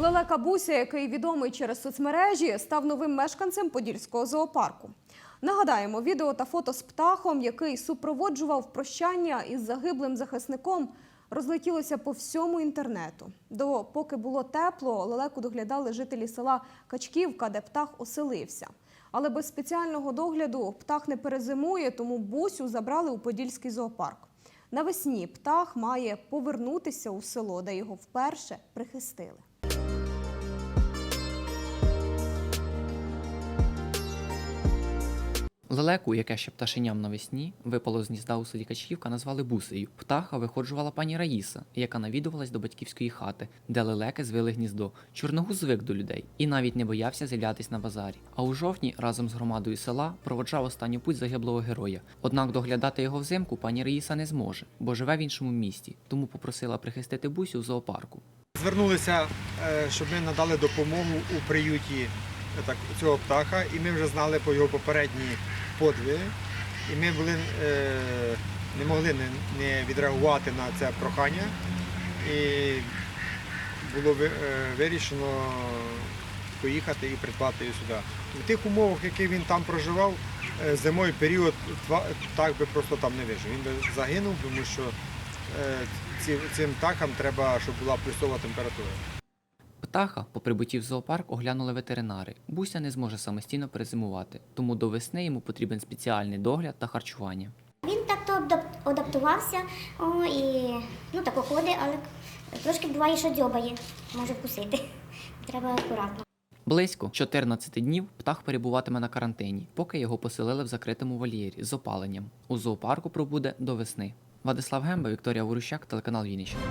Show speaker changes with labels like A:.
A: Лелека Буся, який відомий через соцмережі, став новим мешканцем Подільського зоопарку. Нагадаємо, відео та фото з птахом, який супроводжував прощання із загиблим захисником, розлетілося по всьому інтернету. До поки було тепло, лелеку доглядали жителі села Качківка, де птах оселився. Але без спеціального догляду птах не перезимує, тому Бусю забрали у Подільський зоопарк. Навесні птах має повернутися у село, де його вперше прихистили.
B: Лелеку, яке ще пташеням навесні, випало з гнізда у селі Качківка, назвали бусею. Птаха виходжувала пані Раїса, яка навідувалась до батьківської хати, де лелеки звили гніздо. Чорногуз звик до людей і навіть не боявся з'являтись на базарі. А у жовтні разом з громадою села проводжав останню путь загиблого героя. Однак доглядати його взимку пані Раїса не зможе, бо живе в іншому місті, тому попросила прихистити бусю в зоопарку.
C: Звернулися, е, щоб ми надали допомогу у приюті так, цього птаха, і ми вже знали по його попередні подвиги. І ми були, е, не могли не, не відреагувати на це прохання. І було ви- е, вирішено поїхати і придбати її сюди. В тих умовах, яких він там проживав, е, зимовий період птах би просто там не вижив. Він би загинув, тому що е, цим птахам треба, щоб була плюсова температура.
B: Птаха по прибутті в зоопарк оглянули ветеринари. Буся не зможе самостійно перезимувати, тому до весни йому потрібен спеціальний догляд та харчування.
D: Він так-то адап- адаптувався о, і ну, тако ходить, але трошки буває, що дзьобає, може вкусити. Треба акуратно.
B: Близько 14 днів птах перебуватиме на карантині, поки його поселили в закритому вольєрі з опаленням. У зоопарку пробуде до весни. Владислав Гемба, Вікторія Ворущак, телеканал Вінниччина.